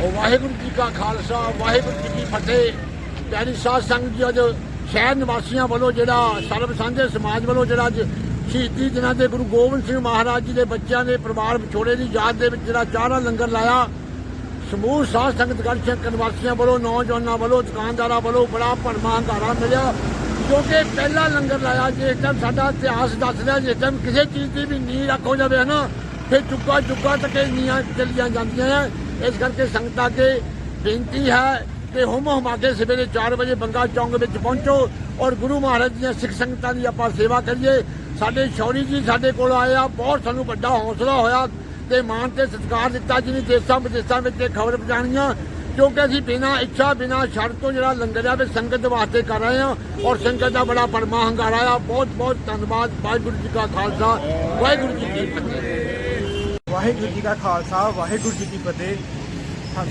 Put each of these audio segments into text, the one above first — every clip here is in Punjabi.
ਵਾਹਿਗੁਰੂ ਜੀ ਕਾ ਖਾਲਸਾ, ਵਾਹਿਗੁਰੂ ਜੀ ਕੀ ਫਤਿਹ। ਪਿਆਰੀ ਸਾਧ ਸੰਗਤ ਜੀ, ਅੱਜ ਸ਼ਹਿਰ ਨਿਵਾਸੀਆਂ ਵੱਲੋਂ ਜਿਹੜਾ ਸਰਬ ਸਾਂਝੇ ਸਮਾਜ ਵੱਲੋਂ ਜਿਹੜਾ ਅੱਜ ਸ਼ਹੀਦੀ ਦਿਨਾਂ ਦੇ ਗੁਰੂ ਗੋਬਿੰਦ ਸਿੰਘ ਮਹਾਰਾਜ ਜੀ ਦੇ ਬੱਚਿਆਂ ਦੇ ਪਰਿਵਾਰ ਵਿਛੋੜੇ ਦੀ ਯਾਦ ਦੇ ਵਿੱਚ ਜਿਹੜਾ ਚਾਰਾ ਲੰਗਰ ਲਾਇਆ, ਸਮੂਹ ਸਾਧ ਸੰਗਤ ਗੜਸ਼ੰਕਰ ਨਿਵਾਸੀਆਂ ਵੱਲੋਂ, ਨੌਜਵਾਨਾਂ ਵੱਲੋਂ, ਦੁਕਾਨਦਾਰਾਂ ਵੱਲੋਂ ਬੜਾ ਭਰਮਾ ਹੰਗਾਰਾ ਮਿਲਿਆ ਕਿਉਂਕਿ ਪਹਿਲਾ ਲੰਗਰ ਲਾਇਆ। ਜਿਸ ਟਾਈਮ ਸਾਡਾ ਇਤਿਹਾਸ ਦੱਸਦਾ ਜਿਸ ਟਾਈਮ ਕਿਸੇ ਚੀਜ਼ ਦੀ ਵੀ ਨੀਂਹ ਰੱਖੋ ਜਾਵੇ ਨਾ ਫਿਰ ਚੁੱਕਾ ਚੁੱਕਾ ਤੱਕ ਇਹ ਨੀਹਾਂ ਚੱਲੀਆਂ ਜਾਂਦੀਆਂ ਹੈ ਇਸ ਕਰਕੇ ਸੰਗਤਾਂ ਅੱਗੇ ਬੇਨਤੀ ਹੈ ਕਿ ਹੁਮ ਹੁਮਾ ਕੇ ਸਵੇਰੇ 4 ਵਜੇ ਬੰਗਾ ਚੌਂਕ ਵਿੱਚ ਪਹੁੰਚੋ ਔਰ ਗੁਰੂ ਮਹਾਰਾਜ ਦੀਆਂ ਸਿੱਖ ਸੰਗਤਾਂ ਦੀ ਆਪਾਂ ਸੇਵਾ ਕਰੀਏ। ਸਾਡੇ ਸ਼ੌਰੀ ਜੀ ਸਾਡੇ ਕੋਲ ਆਏ ਆ, ਬਹੁਤ ਸਾਨੂੰ ਵੱਡਾ ਹੌਸਲਾ ਹੋਇਆ ਤੇ ਮਾਣ ਤੇ ਸਤਿਕਾਰ ਦਿੱਤਾ ਜਿਹਨੇ ਦੇਸਾਂ ਵਿਦੇਸਾਂ ਵਿੱਚ ਇਹ ਖਬਰ ਪਹੁੰਚਾਉਣੀਆਂ ਕਿਉਂਕਿ ਅਸੀਂ ਬਿਨਾਂ ਇੱਛਾ, ਬਿਨਾਂ ਸ਼ਰਤ ਤੋਂ ਜਿਹੜਾ ਲੰਗਰ ਆ ਵੀ ਸੰਗਤ ਵਾਸਤੇ ਕਰ ਰਹੇ ਹਾਂ ਔਰ ਸੰਗਤ ਦਾ ਬੜਾ ਪਰਮਾ ਹੰਗਾਰਾ ਆ। ਬਹੁਤ ਬਹੁਤ ਧੰਨਵਾਦ। ਵਾਹਿਗੁਰੂ ਜੀ ਕਾ ਖਾਲਸਾ, ਵਾਹਿਗੁਰੂ ਜੀ ਕੀ ਫਤਿਹ। ਵਾਹਿਗੁਰੂ ਜੀ ਕਾ ਖਾਲਸਾ, ਵਾਹਿਗੁਰੂ ਜੀ ਕੀ ਫਤਿਹ।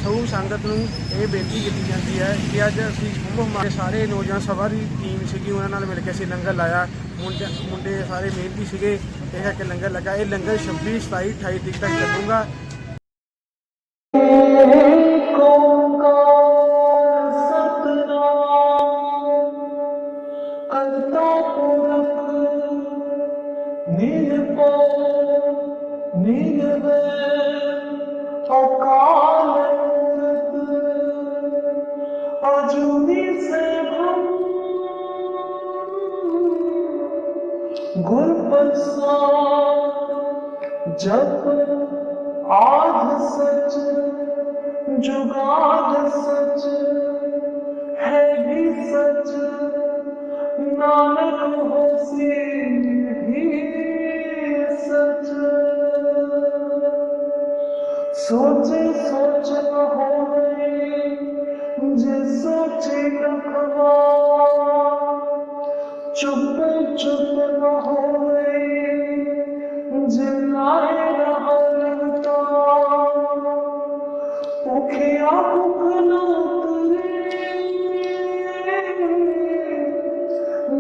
ਸਭ ਸੰਗਤ ਨੂੰ ਇਹ ਬੇਨਤੀ ਕੀਤੀ ਜਾਂਦੀ ਹੈ ਕਿ ਅੱਜ ਅਸੀਂ ਕੁੰਭ ਮਾਰੇ ਸਾਰੇ ਨੌਜਵਾਨ ਸਭਾ ਦੀ ਟੀਮ ਸੀਗੀ, ਉਹਨਾਂ ਨਾਲ ਮਿਲ ਕੇ ਅਸੀਂ ਲੰਗਰ ਲਾਇਆ। ਮੁੰਡੇ ਮੁੰਡੇ ਸਾਰੇ ਮਿਹਨਤੀ ਸੀਗੇ, ਇਹ ਹੈ ਕਿ ਲੰਗਰ ਲੱਗਾ। ਇਹ ਲੰਗਰ 26 27 28 ਤਰੀਕ ਤੱਕ ਚੱਲੂਗਾ। ਗੁਰ ਪ੍ਰਸਾਦ ਜਪ ਆਦ ਸਚ ਜੁਗਾਦ ਸਚ ਹੈ ਵੀ ਸਚ ਨਾਨਕ ਹੋਸੀ ਵੀ ਸਚ ਸੋਚੇ ਸੋਚ ਨ ਹੋਵੇ ਜੇ ਸੋਚੇ ਨ ਖਵਾ ਚੁੱਪ ਜੇ ਲਾਏ ਰਹਤਾ ਭੁਖਿਆ ਭੁਖ ਨ ਉਤਰੇ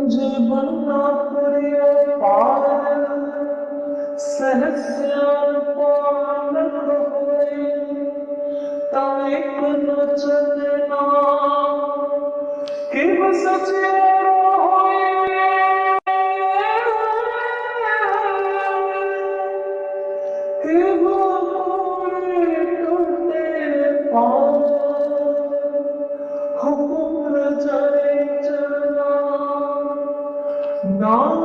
ਜੇ ਬੰਨਾ ਕਰਿਆ ਪਾਰ ਸਹਸਿਆਨ ਪਾਲਕ ਹੋਏ ਤਾਂ ਇੱਕ ਨ ਚੱਲਣਾ ਕਿਵ হুকুম চলে চলা নাম